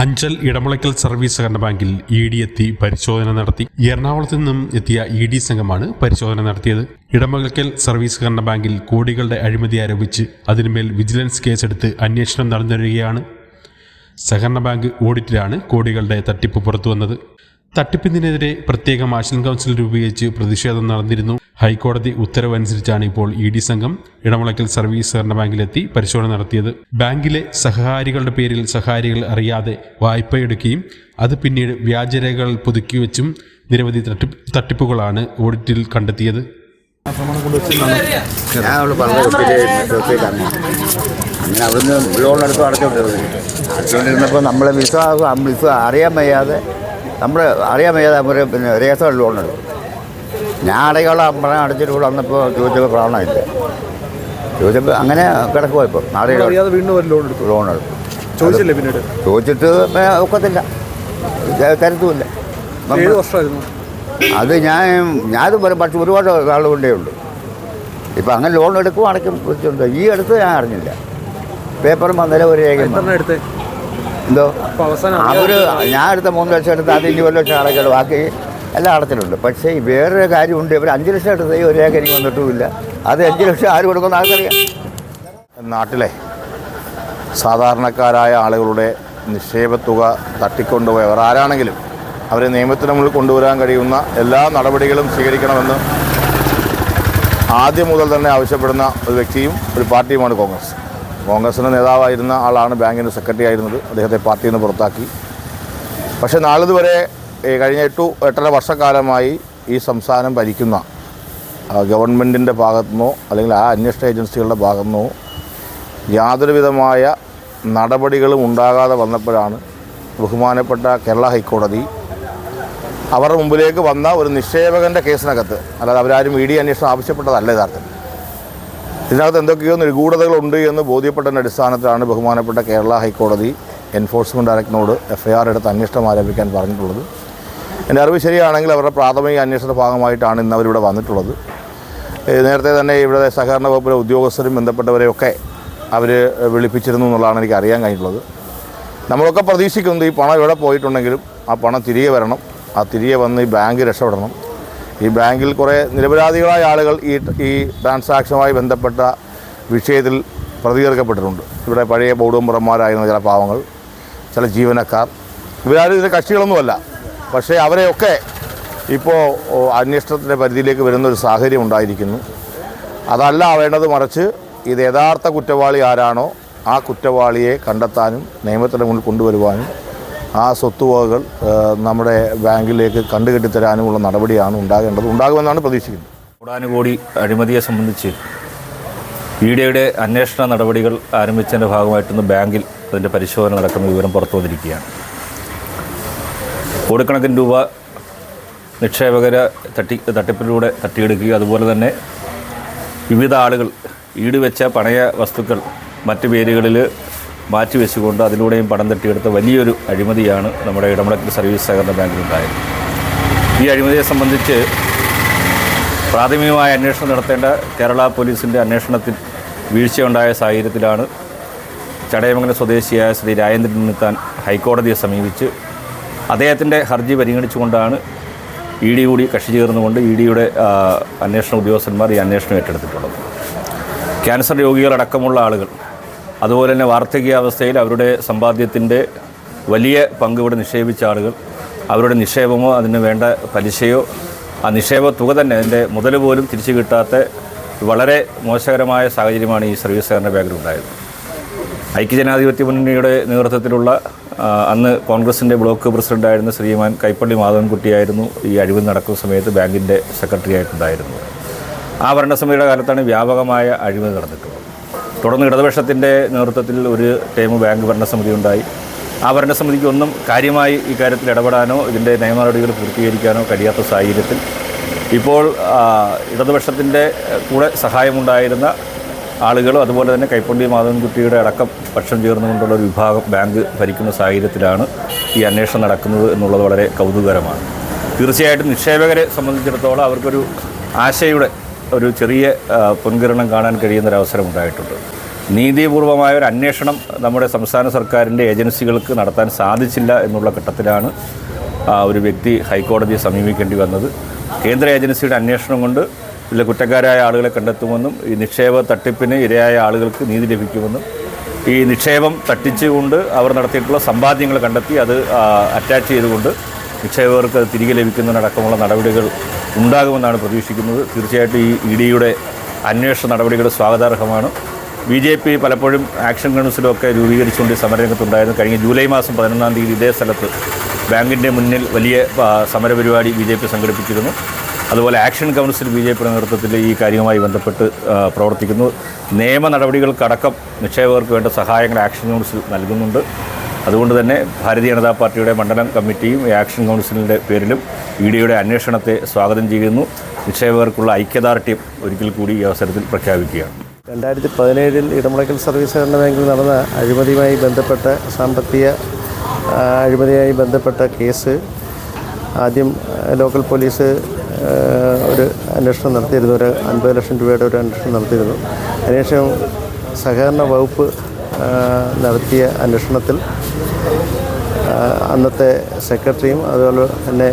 Anchal Edamulakkal service സഹകരണ ബാങ്കിൽ E D എത്തി പരിശോധന നടത്തി. എറണാകുളത്ത് നിന്നും എത്തിയ ഇ ഡി സംഘമാണ് പരിശോധന നടത്തിയത്. ഇടമുളയ്ക്കൽ സർവീസ് സഹകരണ ബാങ്കിൽ കോടികളുടെ അഴിമതി ആരോപിച്ച് അതിനുമേൽ വിജിലൻസ് കേസെടുത്ത് അന്വേഷണം നടന്നു വരികയാണ് സഹകരണ ബാങ്ക് ഓഡിറ്റിലാണ് കോടികളുടെ തട്ടിപ്പ് പുറത്തുവന്നത്. തട്ടിപ്പിനെതിരെ പ്രത്യേക മാർഷൽ കൗൺസിൽ രൂപീകരിച്ച് പ്രതിഷേധം നടന്നിരുന്നു. ഹൈക്കോടതി ഉത്തരവനുസരിച്ചാണ് ഇപ്പോൾ ഇ ഡി സംഘം ഇടമുളക്കൽ സർവീസ് സഹകരണ ബാങ്കിലെത്തി പരിശോധന നടത്തിയത്. ബാങ്കിലെ സഹകാരികളുടെ പേരിൽ സഹകാരികൾ അറിയാതെ വായ്പ വായ്പയെടുക്കുകയും അത് പിന്നീട് വ്യാജരേഖകൾ പുതുക്കി വെച്ചും നിരവധി തട്ടിപ്പുകളാണ് ഓഡിറ്റിൽ കണ്ടെത്തിയത്. അങ്ങനെ അവിടുന്ന് ലോൺ എടുത്ത് അടച്ചുകൊണ്ടിരുന്നപ്പോൾ നമ്മളെ വിശ്വാസം വിശ്വാസം അറിയാൻ വയ്യാതെ നമ്മൾ അറിയാൻ വയ്യാതെ അവർ പിന്നെ ലോൺ എടുക്കും ഞാൻ അടയ്ക്കുള്ള പണം അടച്ചിട്ട് കൂടെ വന്നപ്പോൾ ചോദിച്ചപ്പോൾ പ്രാണമില്ല ചോദിച്ചപ്പോൾ അങ്ങനെ കിടക്കുമോ ഇപ്പോൾ അറിയാതെ വീണ്ടും ഒരു ലോൺ എടുത്തു. ലോൺ എടുത്തു. ചോദിച്ചില്ലേ പിന്നീട്? ചോദിച്ചിട്ട് ഒക്കത്തില്ല. തരത്തുമില്ല. ഏഴ് വർഷമായിരുന്നു. അത് ഞാൻ ഞാനത് പറയും പക്ഷെ ഒരുപാട് ആൾ കൊണ്ടേ ഉള്ളൂ. ഇപ്പം അങ്ങനെ ലോൺ എടുക്കും അടയ്ക്കും ഈ അടുത്ത് ഞാൻ അറിഞ്ഞില്ല. പേപ്പറും വന്നാലും ഒരു രേഖ എടുത്ത്? എന്തോ? അവർ അവർ ഞാൻ എടുത്ത മൂന്ന് ലക്ഷം എടുത്ത് അത് ഇനി ഒരു ലക്ഷം അടയ്ക്കണം ബാക്കി എല്ലാ അടച്ചിട്ടുണ്ട്. പക്ഷേ ഈ വേറൊരു കാര്യമുണ്ട്. ഇവർ അഞ്ച് ലക്ഷം എടുത്ത് ഒരു രേഖ എനിക്ക് വന്നിട്ടുമില്ല. അത് അഞ്ച് ലക്ഷം ആര് കൊടുക്കുന്ന ആൾക്കറിയാം നാട്ടിലെ സാധാരണക്കാരായ ആളുകളുടെ നിക്ഷേപ നിക്ഷേപത്തുക തട്ടിക്കൊണ്ടുപോയവർ ആരാണെങ്കിലും അവരെ നിയമത്തിന് മുന്നിൽ കൊണ്ടുവരാൻ കഴിയുന്ന എല്ലാ നടപടികളും സ്വീകരിക്കണമെന്ന് ആദ്യം മുതൽ തന്നെ ആവശ്യപ്പെടുന്ന ഒരു വ്യക്തിയും ഒരു പാർട്ടിയുമാണ് കോൺഗ്രസ്. കോൺഗ്രസിന്റെ നേതാവായിരുന്ന ആളാണ് ബാങ്കിന്റെ സെക്രട്ടറി ആയിരുന്നത്. അദ്ദേഹത്തെ പാർട്ടിയിൽ നിന്ന് പുറത്താക്കി. പക്ഷേ നാളിതുവരെ കഴിഞ്ഞ എട്ടു എട്ടര വർഷക്കാലമായി ഈ സംസ്ഥാനം ഭരിക്കുന്ന ഗവൺമെന്റിന്റെ ഭാഗത്തുനിന്നോ അല്ലെങ്കിൽ ആ അന്വേഷണ ഏജൻസികളുടെ ഭാഗത്തുനിന്നോ യാതൊരുവിധമായ നടപടികളും ഉണ്ടാകാതെ വന്നപ്പോഴാണ് ബഹുമാനപ്പെട്ട കേരള ഹൈക്കോടതി അവരുടെ മുമ്പിലേക്ക് വന്ന ഒരു നിക്ഷേപകന്റെ കേസിനകത്ത് അല്ലാതെ അവരാരും ഇ ഡി അന്വേഷണം ആവശ്യപ്പെട്ടതല്ല യഥാർത്ഥത്തിൽ. ഇതിനകത്ത് എന്തൊക്കെയോ നിഗൂഢതകളുണ്ട് എന്ന് ബോധ്യപ്പെട്ടതിന്റെ അടിസ്ഥാനത്തിലാണ് ബഹുമാനപ്പെട്ട കേരള ഹൈക്കോടതി എൻഫോഴ്സ്മെന്റ് ഡയറക്ടറിനോട് എഫ് ഐ ആർ എടുത്ത് അന്വേഷണം ആരംഭിക്കാൻ പറഞ്ഞിട്ടുള്ളത്. എന്റെ അറിവ് ശരിയാണെങ്കിൽ അവരുടെ പ്രാഥമിക അന്വേഷണ ഭാഗമായിട്ടാണ് ഇന്ന് അവരിവിടെ വന്നിട്ടുള്ളത്. നേരത്തെ തന്നെ ഇവിടെ സഹകരണ വകുപ്പിലെ ഉദ്യോഗസ്ഥരും ബന്ധപ്പെട്ടവരെയൊക്കെ അവർ വിളിപ്പിച്ചിരുന്നു എന്നുള്ളതാണ് എനിക്ക് അറിയാൻ കഴിഞ്ഞിട്ടുള്ളത്. നമ്മളൊക്കെ പ്രതീക്ഷിക്കുന്നത് ഈ പണം ഇവിടെ പോയിട്ടുണ്ടെങ്കിലും ആ പണം തിരികെ വരണം. ആ തിരികെ വന്ന് ഈ ബാങ്ക് രക്ഷപ്പെടണം. ഈ ബാങ്കിൽ കുറേ നിരപരാധികളായ ആളുകൾ ഈ ഈ ട്രാൻസാക്ഷനുമായി ബന്ധപ്പെട്ട വിഷയത്തിൽ പ്രതികരിക്കപ്പെട്ടിട്ടുണ്ട്. ഇവിടെ പഴയ ബോഡുമ്പുറന്മാരായിരുന്ന ചില പാവങ്ങൾ ചില ജീവനക്കാർ. ഇവരാരും ഇതിന്റെ കക്ഷികളൊന്നുമല്ല. പക്ഷേ അവരെയൊക്കെ ഇപ്പോൾ അന്വേഷണത്തിന്റെ പരിധിയിലേക്ക് വരുന്നൊരു സാഹചര്യം ഉണ്ടായിരിക്കുന്നു. അതല്ല വേണ്ടത് മറിച്ച് ഇത് യഥാർത്ഥ കുറ്റവാളി ആരാണോ ആ കുറ്റവാളിയെ കണ്ടെത്താനും നിയമത്തിന്റെ മുന്നിൽ കൊണ്ടുവരുവാനും ആ സ്വത്തുവകകൾ നമ്മുടെ ബാങ്കിലേക്ക് കണ്ടുകെട്ടി തരാനുമുള്ള നടപടിയാണ് ഉണ്ടാകേണ്ടത് ഉണ്ടാകുമെന്നാണ് പ്രതീക്ഷിക്കുന്നത്. കോടാനുകോടി അഴിമതിയെ സംബന്ധിച്ച് ഇ അന്വേഷണ നടപടികൾ ആരംഭിച്ചതിന്റെ ഭാഗമായിട്ടൊന്ന് ബാങ്കിൽ അതിന്റെ പരിശോധന നടക്കുന്ന വിവരം പുറത്തു വന്നിരിക്കുകയാണ്. കോടിക്കണക്കിന് രൂപ നിക്ഷേപകരെ തട്ടി തട്ടിപ്പിലൂടെ തട്ടിയെടുക്കുകയും അതുപോലെ തന്നെ വിവിധ ആളുകൾ ഈട് വെച്ച പണയ വസ്തുക്കൾ മറ്റ് പേരുകളിൽ മാറ്റിവെച്ചുകൊണ്ട് അതിലൂടെയും പണം തട്ടിയെടുത്ത വലിയൊരു അഴിമതിയാണ് നമ്മുടെ ഇടമുടക്കൽ സർവീസ് സഹകരണ ബാങ്കിലുണ്ടായത്. ഈ അഴിമതിയെ സംബന്ധിച്ച് പ്രാഥമികമായ അന്വേഷണം നടത്തേണ്ട കേരള പോലീസിന്റെ അന്വേഷണത്തിൽ വീഴ്ചയുണ്ടായ സാഹചര്യത്തിലാണ് ചടയമംഗലം സ്വദേശിയായ ശ്രീ രാജേന്ദ്രൻ നിത്താൻ ഹൈക്കോടതിയെ സമീപിച്ച് അദ്ദേഹത്തിന്റെ ഹർജി പരിഗണിച്ചുകൊണ്ടാണ് ഇ ഡി കൂടി കക്ഷി ചേർന്നുകൊണ്ട് ഇ ഡിയുടെ അന്വേഷണ ഉദ്യോഗസ്ഥന്മാർ ഈ അന്വേഷണം ഏറ്റെടുത്തിട്ടുള്ളത്. ക്യാൻസർ രോഗികളടക്കമുള്ള ആളുകൾ അതുപോലെ തന്നെ വാർദ്ധക്യാവസ്ഥയിൽ അവരുടെ സമ്പാദ്യത്തിന്റെ വലിയ പങ്ക് ഇവിടെ നിക്ഷേപിച്ച ആളുകൾ അവരുടെ നിക്ഷേപമോ അതിന് വേണ്ട പലിശയോ ആ നിക്ഷേപ തുക തന്നെ അതിന്റെ മുതൽ പോലും തിരിച്ചു കിട്ടാത്ത വളരെ മോശകരമായ സാഹചര്യമാണ് ഈ സർവീസ് സഹകരണ ബാങ്കിലുണ്ടായത് ഐക്യജനാധിപത്യ മുന്നണിയുടെ നേതൃത്വത്തിലുള്ള അന്ന് കോൺഗ്രസിന്റെ ബ്ലോക്ക് പ്രസിഡന്റായിരുന്ന ശ്രീമാൻ കൈപ്പള്ളി മാധവൻകുട്ടിയായിരുന്നു ഈ അഴിവ് നടക്കുന്ന സമയത്ത് ബാങ്കിന്റെ സെക്രട്ടറി ആയിട്ടുണ്ടായിരുന്നത് ആ ഭരണസമിതിയുടെ കാലത്താണ് വ്യാപകമായ അഴിമതി നടന്നിട്ടുള്ളത്. തുടർന്ന് ഇടതുപക്ഷത്തിന്റെ നേതൃത്വത്തിൽ ഒരു ടൈം ബാങ്ക് ഭരണസമിതി ഉണ്ടായി ആ ഭരണസമിതിക്ക് ഒന്നും കാര്യമായി ഇക്കാര്യത്തിൽ ഇടപെടാനോ ഇതിന്റെ നിയമ നടപടികൾ പൂർത്തീകരിക്കാനോ കഴിയാത്ത സാഹചര്യത്തിൽ ഇപ്പോൾ ഇടതുപക്ഷത്തിന്റെ കൂടെ സഹായമുണ്ടായിരുന്ന ആളുകളും അതുപോലെ തന്നെ കൈപ്പള്ളി മാധവൻകുട്ടിയുടെ അടക്കം പക്ഷം ചേർന്നുകൊണ്ടുള്ള ഒരു വിഭാഗം ബാങ്ക് ഭരിക്കുന്ന സാഹചര്യത്തിലാണ് ഈ അന്വേഷണം നടക്കുന്നത് എന്നുള്ളത് വളരെ കൗതുകകരമാണ്. തീർച്ചയായിട്ടും നിക്ഷേപകരെ സംബന്ധിച്ചിടത്തോളം അവർക്കൊരു ആശയുടെ ഒരു ചെറിയ പൊൻകിരണം കാണാൻ കഴിയുന്നൊരവസരം ഉണ്ടായിട്ടുണ്ട് നീതിപൂർവമായ ഒരു അന്വേഷണം നമ്മുടെ സംസ്ഥാന സർക്കാരിന്റെ ഏജൻസികൾക്ക് നടത്താൻ സാധിച്ചില്ല എന്നുള്ള ഘട്ടത്തിലാണ് ഒരു വ്യക്തി ഹൈക്കോടതിയെ സമീപിക്കേണ്ടി വന്നത്. കേന്ദ്ര ഏജൻസിയുടെ അന്വേഷണം കൊണ്ട് ഇതിലെ കുറ്റക്കാരായ ആളുകളെ കണ്ടെത്തുമെന്നും ഈ നിക്ഷേപ തട്ടിപ്പിന് ഇരയായ ആളുകൾക്ക് നീതി ലഭിക്കുമെന്നും ഈ നിക്ഷേപം തട്ടിച്ചുകൊണ്ട് അവർ നടത്തിയിട്ടുള്ള സമ്പാദ്യങ്ങൾ കണ്ടെത്തി അത് അറ്റാച്ച് ചെയ്തുകൊണ്ട് നിക്ഷേപകർക്ക് അത് തിരികെ ലഭിക്കുന്നതിനടക്കമുള്ള നടപടികൾ ഉണ്ടാകുമെന്നാണ് പ്രതീക്ഷിക്കുന്നത്. തീർച്ചയായിട്ടും ഈ ഇ ഡിയുടെ അന്വേഷണ നടപടികൾ സ്വാഗതാർഹമാണ്. ബി ജെ പി പലപ്പോഴും ആക്ഷൻ കൗൺസിലൊക്കെ രൂപീകരിച്ചുകൊണ്ട് സമരരംഗത്തുണ്ടായിരുന്നു. കഴിഞ്ഞ ജൂലൈ മാസം പതിനൊന്നാം തീയതി ഇതേ സ്ഥലത്ത് ബാങ്കിന്റെ മുന്നിൽ വലിയ സമരപരിപാടി ബി ജെ പി സംഘടിപ്പിച്ചിരുന്നു. അതുപോലെ ആക്ഷൻ കൗൺസിൽ ബി ജെ പിയുടെ നേതൃത്വത്തിൽ ഈ കാര്യവുമായി ബന്ധപ്പെട്ട് പ്രവർത്തിക്കുന്നു. നിയമ നടപടികൾക്കടക്കം നിക്ഷേപകർക്ക് വേണ്ട സഹായങ്ങൾ ആക്ഷൻ കൗൺസിൽ നൽകുന്നുണ്ട്. അതുകൊണ്ട് തന്നെ ഭാരതീയ ജനതാ പാർട്ടിയുടെ മണ്ഡലം കമ്മിറ്റിയും ആക്ഷൻ കൗൺസിലിന്റെ പേരിലും ഇ ഡിയുടെ അന്വേഷണത്തെ സ്വാഗതം ചെയ്യുന്നു. നിക്ഷേപകർക്കുള്ള ഐക്യദാർഢ്യം ഒരിക്കൽ കൂടി ഈ അവസരത്തിൽ പ്രഖ്യാപിക്കുകയാണ്. രണ്ടായിരത്തി പതിനേഴിൽ ഇടമുളയ്ക്കൽ സർവീസ് സഹകരണ ബാങ്കിൽ നടന്ന അഴിമതിയുമായി ബന്ധപ്പെട്ട സാമ്പത്തിക അഴിമതിയുമായി ബന്ധപ്പെട്ട കേസ് ആദ്യം ലോക്കൽ പോലീസ് ഒരു അന്വേഷണം നടത്തിയിരുന്നു. ഒരു അൻപത് ലക്ഷം രൂപയുടെ ഒരു അന്വേഷണം നടത്തിയിരുന്നു. അതിനുശേഷം സഹകരണ വകുപ്പ് നടത്തിയ അന്വേഷണത്തിൽ അന്നത്തെ സെക്രട്ടറിയും അതുപോലെ തന്നെ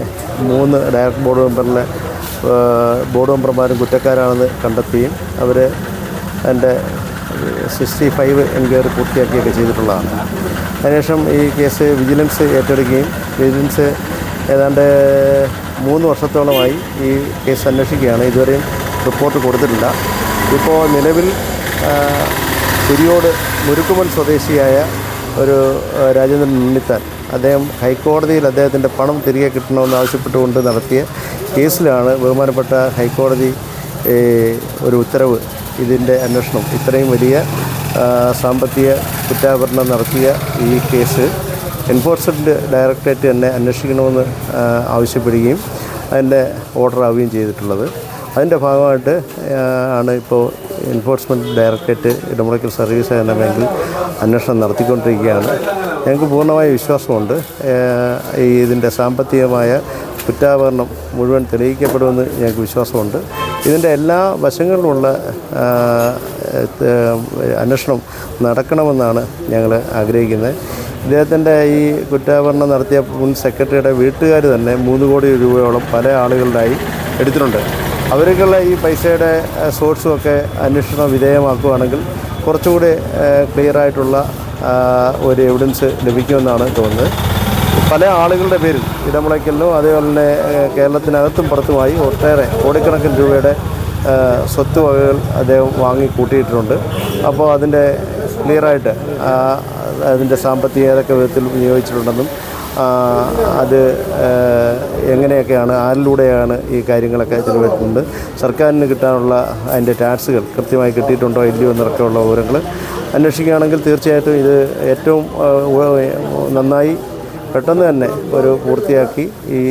മൂന്ന് ഡയറക്ടർ ബോർഡ് മെമ്പറിലെ ബോർഡ് മെമ്പർമാരും കുറ്റക്കാരാണെന്ന് കണ്ടെത്തുകയും അവർ എന്റെ സിക്സ്റ്റി ഫൈവ് എൻക്വയറി പൂർത്തിയാക്കുകയൊക്കെ ചെയ്തിട്ടുള്ളതാണ്. അതിനുശേഷം ഈ കേസ് വിജിലൻസ് ഏറ്റെടുക്കുകയും വിജിലൻസ് ഏതാണ്ട് മൂന്ന് വർഷത്തോളമായി ഈ കേസ് അന്വേഷിക്കുകയാണ്. ഇതുവരെയും റിപ്പോർട്ട് കൊടുത്തിട്ടില്ല. ഇപ്പോൾ നിലവിൽ കുരിയോട് മുരുക്കുമൽ സ്വദേശിയായ ഒരു രാജേന്ദ്രൻ ഉണ്ണിത്താൻ. അദ്ദേഹം ഹൈക്കോടതിയിൽ അദ്ദേഹത്തിന്റെ പണം തിരികെ കിട്ടണമെന്ന് ആവശ്യപ്പെട്ടുകൊണ്ട് നടത്തിയ കേസിലാണ് ബഹുമാനപ്പെട്ട ഹൈക്കോടതി ഒരു ഉത്തരവ് ഇതിന്റെ അന്വേഷണം. ഇത്രയും വലിയ സാമ്പത്തിക കുറ്റാഭരണം നടത്തിയ ഈ കേസ് എൻഫോഴ്സ്മെന്റ് ഡയറക്ടറേറ്റ് തന്നെ അന്വേഷിക്കണമെന്ന് ആവശ്യപ്പെടുകയും അതിന്റെ ഓർഡർ ആവുകയും ചെയ്തിട്ടുള്ളത്. അതിന്റെ ഭാഗമായിട്ട് ആണ് ഇപ്പോൾ എൻഫോഴ്സ്മെന്റ് ഡയറക്ടറേറ്റ് ഇടമുളയ്ക്കൽ സർവീസ് എന്ന ബാങ്കിൽ അന്വേഷണം നടത്തിക്കൊണ്ടിരിക്കുകയാണ്. ഞങ്ങൾക്ക് പൂർണമായ വിശ്വാസമുണ്ട്. ഈ ഇതിന്റെ സാമ്പത്തികമായ കുറ്റാഭരണം മുഴുവൻ തെളിയിക്കപ്പെടുമെന്ന് ഞങ്ങൾക്ക് വിശ്വാസമുണ്ട്. ഇതിന്റെ എല്ലാ ഏഹ്, അന്വേഷണം നടക്കണമെന്നാണ് ഞങ്ങൾ ആഗ്രഹിക്കുന്നത്. ഇദ്ദേഹത്തിന്റെ ഈ കുറ്റാഭരണം നടത്തിയ മുൻ സെക്രട്ടറിയുടെ വീട്ടുകാർ തന്നെ മൂന്ന് കോടി രൂപയോളം പല ആളുകളിലായി എടുത്തിട്ടുണ്ട്. അവർക്കുള്ള ഈ പൈസയുടെ സോഴ്സും ഒക്കെ അന്വേഷണ വിധേയമാക്കുകയാണെങ്കിൽ കുറച്ചുകൂടി ക്ലിയർ ആയിട്ടുള്ള ഒരു എവിഡൻസ് ലഭിക്കുമെന്നാണ് തോന്നുന്നത്. പല ആളുകളുടെ പേരിൽ ഇടമുളയ്ക്കലിനും അതേപോലെ തന്നെ കേരളത്തിനകത്തും പുറത്തുമായി ഒട്ടേറെ കോടിക്കണക്കിന് രൂപയുടെ സ്വത്ത് വകകൾ അദ്ദേഹം വാങ്ങി കൂട്ടിയിട്ടുണ്ട് അപ്പോൾ അതിന്റെ ക്ലിയറായിട്ട് അതിന്റെ സാമ്പത്തിക ഏതൊക്കെ വിധത്തിൽ വിനിയോഗിച്ചിട്ടുണ്ടെന്നും അത് എങ്ങനെയൊക്കെയാണ് ആരിലൂടെയാണ് ഈ കാര്യങ്ങളൊക്കെ ചിലവഴിക്കുന്നത്? സർക്കാരിന് കിട്ടാനുള്ള അതിന്റെ ടാക്സുകൾ കൃത്യമായി കിട്ടിയിട്ടുണ്ടോ ഇല്ലയോ എന്നൊക്കെയുള്ള വിവരങ്ങൾ അന്വേഷിക്കുകയാണെങ്കിൽ തീർച്ചയായിട്ടും ഇത് ഏറ്റവും നന്നായി പെട്ടെന്ന് തന്നെ ഒരു പൂർത്തിയാക്കി ഈ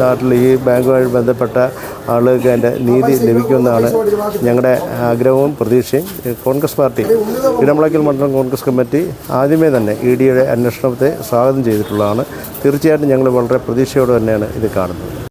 നാട്ടിൽ ഈ ബാങ്കുമായി ബന്ധപ്പെട്ട ആളുകൾക്ക് അതിന്റെ നീതി ലഭിക്കുമെന്നാണ് ഞങ്ങളുടെ ആഗ്രഹവും പ്രതീക്ഷയും. കോൺഗ്രസ് പാർട്ടി ഇടമുളയ്ക്കൽ മണ്ഡലം കോൺഗ്രസ് കമ്മിറ്റി ആദ്യമേ തന്നെ ഇ ഡിയുടെ അന്വേഷണത്തെ സ്വാഗതം ചെയ്തിട്ടുള്ളതാണ്. തീർച്ചയായിട്ടും ഞങ്ങൾ വളരെ പ്രതീക്ഷയോടെ തന്നെയാണ് ഇത് കാണുന്നത്.